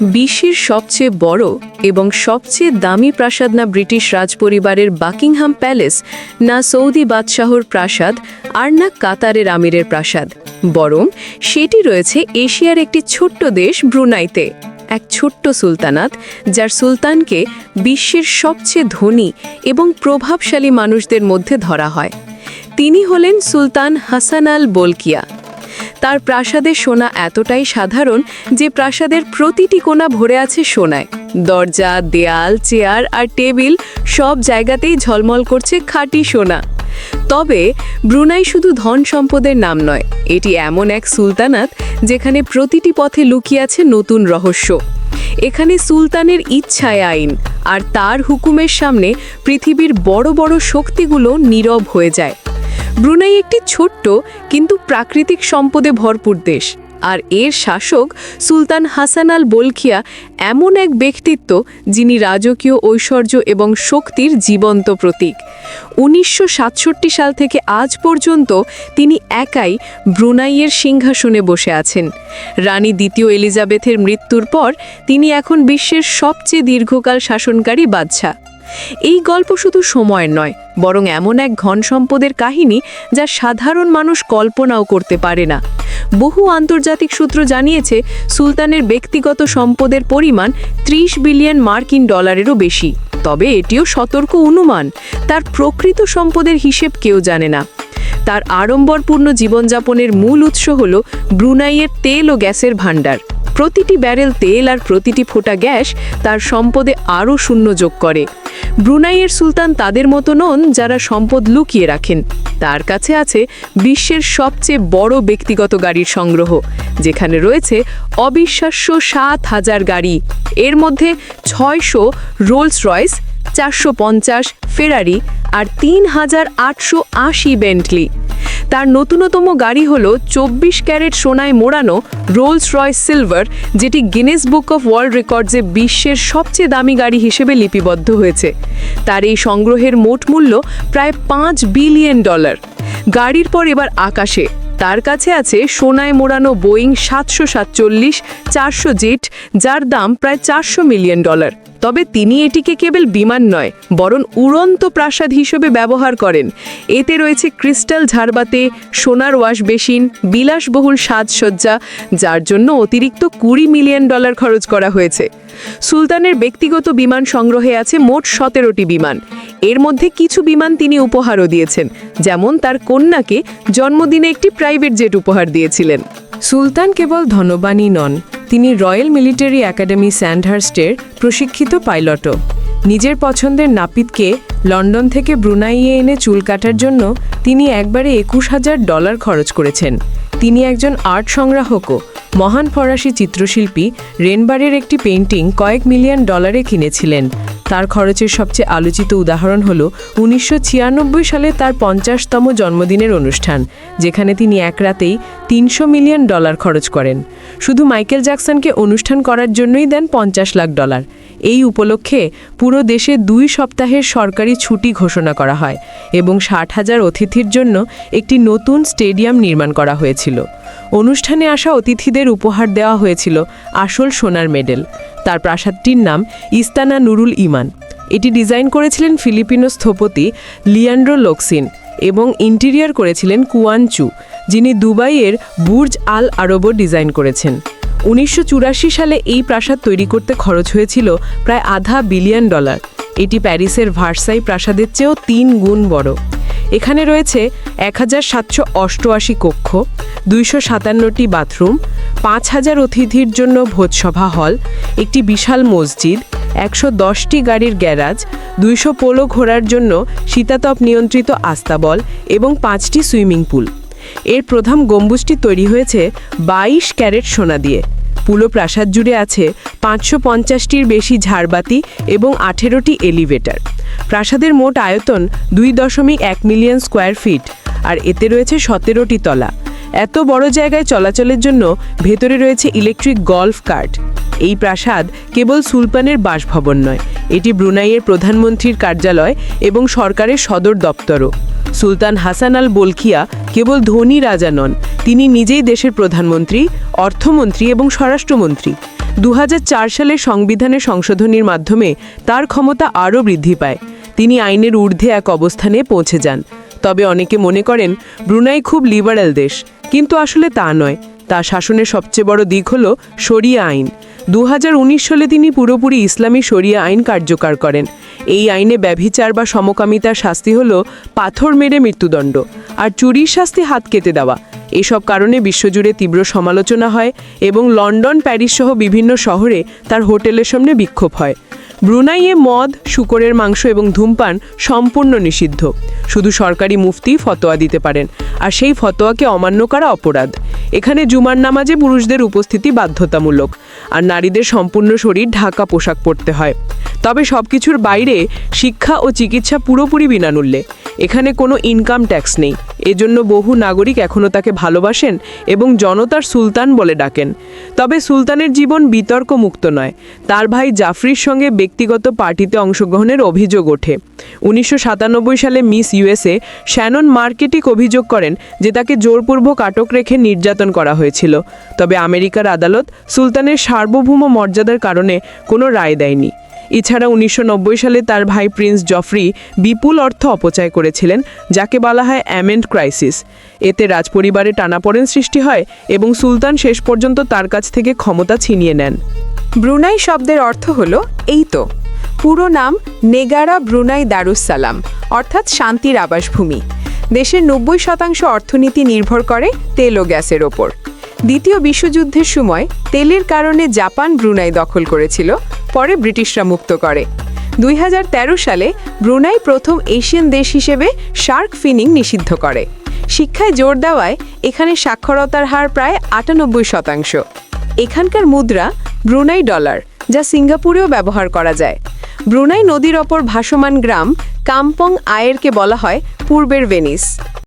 বিশ্বের সবচেয়ে বড় এবং সবচেয়ে দামি প্রাসাদ না ব্রিটিশ রাজপরিবারের বাকিংহাম প্যালেস, না সৌদি বাদশাহর প্রাসাদ আর না কাতারের আমিরের প্রাসাদ। বরং সেটি রয়েছে এশিয়ার একটি ছোট্ট দেশ ব্রুনাইতে, এক ছোট্ট সুলতানাত, যার সুলতানকে বিশ্বের সবচেয়ে ধনী এবং প্রভাবশালী মানুষদের মধ্যে ধরা হয়। তিনি হলেন সুলতান হাসান আল বলকিয়া। তার প্রাসাদের সোনা এতটাই সাধারণ যে প্রাসাদের প্রতিটি কোণা ভরে আছে সোনায়। দরজা, দেয়াল, চেয়ার আর টেবিল সব জায়গাতেই ঝলমল করছে খাঁটি সোনা। তবে ব্রুনাই শুধু ধন সম্পদের নাম নয়, এটি এমন এক সুলতানাত যেখানে প্রতিটি পথে লুকিয়ে আছে নতুন রহস্য। এখানে সুলতানের ইচ্ছায় আইন আর তার হুকুমের সামনে পৃথিবীর বড় বড় শক্তিগুলো নীরব হয়ে যায়। ব্রুনাই একটি ছোট্ট কিন্তু প্রাকৃতিক সম্পদে ভরপুর দেশ। আর এর শাসক সুলতান হাসান আল বলখিয়া এমন এক ব্যক্তিত্ব যিনি রাজকীয় ঐশ্বর্য এবং শক্তির জীবন্ত প্রতীক। উনিশশো সাতষট্টি সাল থেকে আজ পর্যন্ত তিনি একাই ব্রুনাইয়ের সিংহাসনে বসে আছেন। রানী দ্বিতীয় এলিজাবেথের মৃত্যুর পর তিনি এখন বিশ্বের সবচেয়ে দীর্ঘকাল শাসনকারী বাদশাহ। এই গল্প শুধু সময়ের নয়, বরং এমন এক ঘন সম্পদের কাহিনী যা সাধারণ মানুষ কল্পনাও করতে পারে না। বহু আন্তর্জাতিক সূত্র জানিয়েছে, সুলতানের ব্যক্তিগত সম্পদের পরিমাণ ত্রিশ বিলিয়ন মার্কিন ডলারেরও বেশি। তবে এটিও সতর্ক অনুমান, তার প্রকৃত সম্পদের হিসেব কেউ জানে না। তার আড়ম্বরপূর্ণ জীবনযাপনের মূল উৎস হল ব্রুনাইয়ের তেল ও গ্যাসের ভাণ্ডার। প্রতিটি ব্যারেল তেল আর প্রতিটি ফোঁটা গ্যাস তার সম্পদে আরও শূন্য যোগ করে। ব্রুনাইয়ের সুলতান তাদের মতো নন যারা সম্পদ লুকিয়ে রাখেন। তার কাছে আছে বিশ্বের সবচেয়ে বড় ব্যক্তিগত গাড়ির সংগ্রহ, যেখানে রয়েছে অবিশ্বাস্য সাত হাজার গাড়ি। এর মধ্যে ছয়শো রোলস রয়েস চারশো পঞ্চাশ ফেরারি আর তিন হাজার আটশো আশি বেন্টলি। তার নতুনতম গাড়ি হল চব্বিশ ক্যারেট সোনায় মোড়ানো রোলস রয় সিলভার, যেটি গিনেস বুক অফ ওয়ার্ল্ড রেকর্ডসে বিশ্বের সবচেয়ে দামি গাড়ি হিসেবে লিপিবদ্ধ হয়েছে। তার এই সংগ্রহের মোট মূল্য প্রায় পাঁচ বিলিয়ন ডলার। গাড়ির পর এবার আকাশে। তার কাছে আছে সোনায় মোড়ানো বোয়িং সাতশো সাতচল্লিশ, চারশো জেট, যার দাম প্রায় চারশো মিলিয়ন ডলার। তবে তিনি এটিকে কেবল বিমান নয়, বরং উড়ন্ত প্রাসাদ হিসেবে ব্যবহার করেন। এতে রয়েছে ক্রিস্টাল ঝাড়বাতে, সোনার ওয়াশ বেসিন, বিলাসবহুল সাজসজ্জা, যার জন্য অতিরিক্ত কুড়ি মিলিয়ন ডলার খরচ করা হয়েছে। সুলতানের ব্যক্তিগত বিমান সংগ্রহে আছে মোট সতেরোটি বিমান। এর মধ্যে কিছু বিমান তিনি উপহারও দিয়েছেন। যেমন তার কন্যাকে জন্মদিনে একটি প্রাইভেট জেট উপহার দিয়েছিলেন। সুলতান কেবল ধনবানই নন, তিনি রয়্যাল মিলিটারি একাডেমি স্যান্ডহার্স্টের প্রশিক্ষিত পাইলটও। নিজের পছন্দের নাপিতকে লন্ডন থেকে ব্রুনাইয়ে এনে চুল কাটার জন্য তিনি একবারে একুশ হাজার ডলার খরচ করেছেন। তিনি একজন আর্ট সংগ্রাহকও। মহান ফরাসি চিত্রশিল্পী রেনবারের একটি পেইন্টিং কয়েক মিলিয়ন ডলারে কিনেছিলেন। তার খরচের সবচেয়ে আলোচিত উদাহরণ হল উনিশশো ছিয়ানব্বই সালে তার পঞ্চাশতম জন্মদিনের অনুষ্ঠান, যেখানে তিনি এক রাতেই তিনশো মিলিয়ন ডলার খরচ করেন। শুধু মাইকেল জ্যাকসনকে অনুষ্ঠান করার জন্যই দেন পঞ্চাশ লাখ ডলার। এই উপলক্ষে পুরো দেশে দুই সপ্তাহের সরকারি ছুটি ঘোষণা করা হয় এবং ষাট হাজার অতিথির জন্য একটি নতুন স্টেডিয়াম নির্মাণ করা হয়েছিল। অনুষ্ঠানে আসা অতিথিদের উপহার দেওয়া হয়েছিল আসল সোনার মেডেল। তার প্রাসাদটির নাম ইস্তানা নুরুল ইমান এটি ডিজাইন করেছিলেন ফিলিপিনো স্থপতি লিয়ান্ড্রো লোকসিন এবং ইন্টেরিয়ার করেছিলেন কুয়ান চু যিনি দুবাইয়ের বুর্জ আল আরবও ডিজাইন করেছেন। উনিশশো চুরাশি সালে এই প্রাসাদ তৈরি করতে খরচ হয়েছিল প্রায় আধা বিলিয়ন ডলার। এটি প্যারিসের ভার্সাই প্রাসাদের চেয়েও তিন গুণ বড়। এখানে রয়েছে এক হাজার সাতশো অষ্টআশি কক্ষ, দুইশো সাতান্নটি বাথরুম পাঁচ হাজার অতিথির জন্য ভোজসভা হল, একটি বিশাল মসজিদ, একশো দশটি গাড়ির গ্যারাজ, দুইশো পোলো ঘোরার জন্য শীতাতপ নিয়ন্ত্রিত আস্তাবল এবং পাঁচটি সুইমিং পুল। এর প্রধান গম্বুজটি তৈরি হয়েছে বাইশ ক্যারেট সোনা দিয়ে। পুরো প্রাসাদ জুড়ে আছে পাঁচশো পঞ্চাশটির বেশি ঝাড়বাতি এবং আঠেরোটি এলিভেটর। প্রাসাদের মোট আয়তন দুই দশমিক এক মিলিয়ন স্কোয়ার ফিট, আর এতে রয়েছে সতেরোটি তলা। এত বড় জায়গায় চলাচলের জন্য ভেতরে রয়েছে ইলেকট্রিক গল্ফ কার্ট। এই প্রাসাদ কেবল সুলতানের বাসভবন নয়, এটি ব্রুনাইয়ের প্রধানমন্ত্রীর কার্যালয় এবং সরকারের সদর দপ্তরও। সুলতান হাসান আল বলখিয়া কেবল ধনী রাজা নন, তিনি নিজেই দেশের প্রধানমন্ত্রী, অর্থমন্ত্রী এবং স্বরাষ্ট্রমন্ত্রী। দু হাজার চার সালে সংবিধানের সংশোধনীর মাধ্যমে তার ক্ষমতা আরও বৃদ্ধি পায়। তিনি আইনের ঊর্ধ্বে এক অবস্থানে পৌঁছে যান। তবে অনেকে মনে করেন, ব্রুনাই খুব লিবারাল দেশ। কিন্তু আসলে তা নয়। তার শাসনের সবচেয়ে বড় দিক হল শরিয়া আইন। দু হাজার উনিশ সালে তিনি পুরোপুরি ইসলামী শরিয়া আইন কার্যকর করেন। এই আইনে ব্যভিচার বা সমকামিতার শাস্তি হল পাথর মেরে মৃত্যুদণ্ড আর চুরির শাস্তি হাত কেটে দেওয়া। এসব কারণে বিশ্বজুড়ে তীব্র সমালোচনা হয় এবং লন্ডন প্যারিস সহ বিভিন্ন শহরে তার হোটেলের সামনে বিক্ষোভ হয়। ব্রুনাইয়ে মদ, শুকরের মাংস এবং ধূমপান সম্পূর্ণ নিষিদ্ধ। শুধু সরকারি মুফতি ফতোয়া দিতে পারেন, আর সেই ফতোয়াকে অমান্য করা অপরাধ। এখানে জুমার নামাজে পুরুষদের উপস্থিতি বাধ্যতামূলক, আর নারীদের সম্পূর্ণ শরীর ঢাকা পোশাক পরতে হয়। তবে সব কিছুর বাইরে শিক্ষা ও চিকিৎসা পুরোপুরি বিনামূল্যে। এখানে কোনো ইনকাম ট্যাক্স নেই। এজন্য বহু নাগরিক এখনও তাকে ভালোবাসেন এবং জনতার সুলতান বলে ডাকেন। তবে সুলতানের জীবন বিতর্ক মুক্ত নয়। তার ভাই জাফরির সঙ্গে ব্যক্তিগত পার্টিতে অংশগ্রহণের অভিযোগ ওঠে। উনিশশো সাতানব্বই সালে মিস ইউএসএ শ্যানন মার্কেটিক অভিযোগ করেন যে তাকে জোরপূর্বক আটক রেখে নির্যাতন করা হয়েছিল। তবে আমেরিকার আদালত সুলতানের সার্বভৌম মর্যাদার কারণে কোনো রায় দেয়নি। এছাড়া উনিশশো নব্বই সালে তার ভাই প্রিন্স জফরি বিপুল অর্থ অপচয় করেছিলেন, যাকে বলা হয় অ্যামেন্ড ক্রাইসিস। এতে রাজপরিবারে টানাপোড়েন সৃষ্টি হয় এবং সুলতান শেষ পর্যন্ত তার কাছ থেকে ক্ষমতা ছিনিয়ে নেন। ব্রুনাই শব্দের অর্থ হল, এই তো। পুরো নাম নেগারা ব্রুনাই দারুসালাম অর্থাৎ শান্তির আবাসভূমি। দেশের নব্বই শতাংশ অর্থনীতি নির্ভর করে তেল ও গ্যাসের ওপর। দ্বিতীয় বিশ্বযুদ্ধের সময় তেলের কারণে জাপান ব্রুনাই দখল করেছিল পরে ব্রিটিশরা মুক্ত করে। দুই হাজার তেরো সালে ব্রুনাই প্রথম এশিয়ান দেশ হিসেবে শার্ক ফিনিং নিষিদ্ধ করে। শিক্ষায় জোর দেওয়ায় এখানে সাক্ষরতার হার প্রায় আটানব্বই শতাংশ। এখানকার মুদ্রা ব্রুনাই ডলার, যা সিঙ্গাপুরেও ব্যবহার করা যায়। ব্রুনাই নদীর ওপর ভাসমান গ্রাম কাম্পং আয়েরকে বলা হয় পূর্বের ভেনিস।